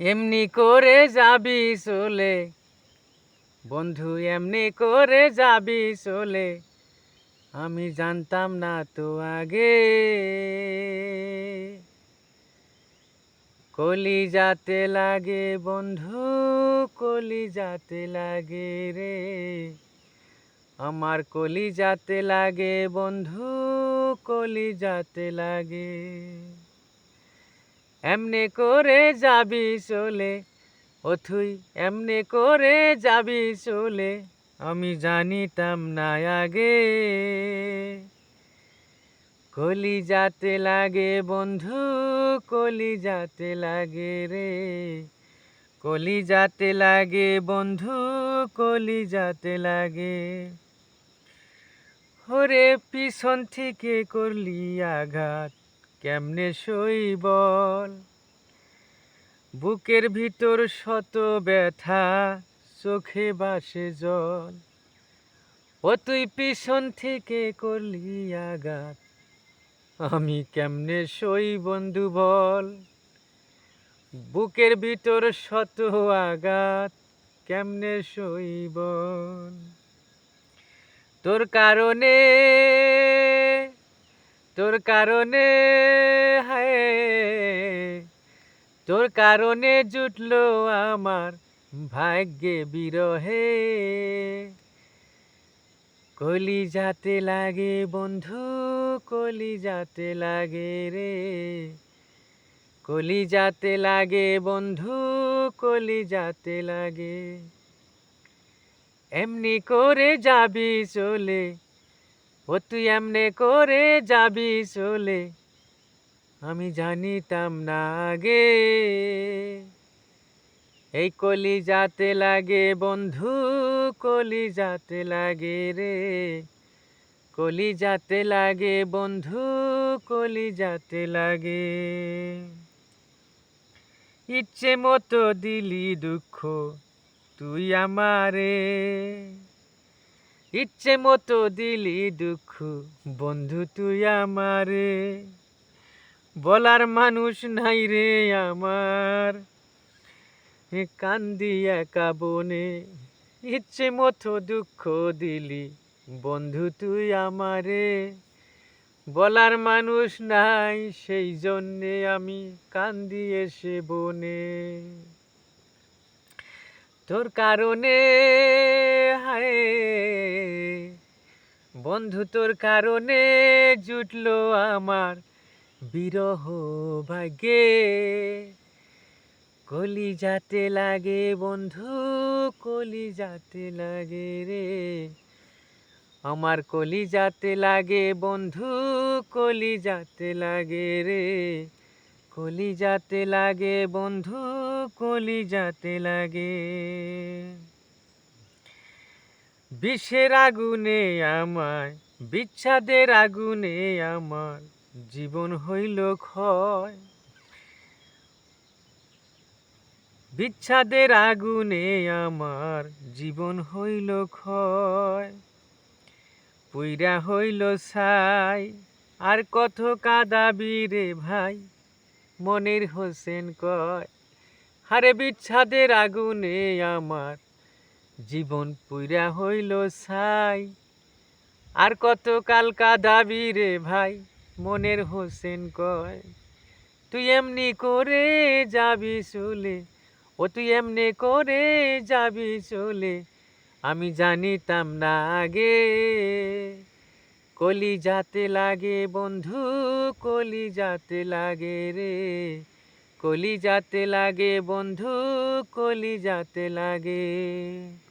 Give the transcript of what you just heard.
এমনি করে যাবি চলে। বন্ধু, এমনি করে যাবি চলে। আমি জানতাম না তো আগে। কলি যাতে লাগে বন্ধু কলি যাতে লাগে রে। আমার কলি যাতে লাগে বন্ধু কলি যাতে লাগে। এমনে করে যাবি চলে। ও অথুই এমনে করে যাবি চলে। আমি জানিতাম না আগে। কলি যাতে লাগে বন্ধু কলি যাতে লাগে রে। কলি যাতে লাগে বন্ধু কলি যাতে লাগে। ওরে পিছন থেকে করলি আঘাত। কেমনে সই বল বুকের ভিতর শত ব্যথা, চোখে বাসে জল। ও তুই পিছন থেকে করলি আঘাত। আমি কেমনে সই বন্ধু বল? বুকের ভিতর শত আঘাত, কেমনে সই বল? তোর কারণে তোর কারণে, হায়, তোর কারণে জুটলো আমার ভাগ্যে বিরহে। কলি যাতে লাগে বন্ধু কলি যাতে লাগে রে। কলি যাতে লাগে বন্ধু কলি যাতে লাগে। এমনি করে যাবি চলে ও তুই এমনে করে যাবি চলে, আমি জানিতাম না আগে। এই কলি যাতে লাগে বন্ধু কলি যাতে লাগে রে। কলি যাতে লাগে বন্ধু কলি যাতে লাগে। ইচ্ছে মতো দিলি দুঃখ তুই আমারে। ইচ্ছে মতো দিলি দুঃখ, বন্ধু তুই আমারে। বলার মানুষ নাই রে আমার। কান্দি একা বনে, ইচ্ছে মতো দুঃখ দিলি, বন্ধু তুই আমারে। বলার মানুষ নাই সেই জন্যে আমি কান্দি এসে বনে। তোর কারণে হায় বন্ধু তোর কারণে জুটলো আমার বিরহ ভাগ্যে। কলি যাতে লাগে বন্ধু কলি যাতে লাগে রে। আমার কলি যাতে লাগে বন্ধু কলি যাতে লাগে রে। কলি যাতে লাগে বন্ধু কলি যাতে লাগে। বিষের আগুনে আমায়, বিচ্ছাদের আগুনে আমার জীবন হইল ক্ষয়। বিচ্ছাদের আগুনে আমার জীবন হইল ক্ষয়। পুইরা হইল ছাই, আর কত কাদাবি রে ভাই, মনের হোসেন কয়, হারে বিচ্ছাদের আগুনে আমার জীবন পুইরা হইল ছাই। আর কত কাল কাদাবি রে ভাই, মনের হোসেন কয়। তুই এমনি করে যাবি চলে, ও তুই এমনি করে যাবি চলে, আমি জানিতাম না আগে। কলি যাতে লাগে বন্ধু কলি যাতে লাগে রে। কলি যাতে লাগে বন্ধু কলি যাতে লাগে।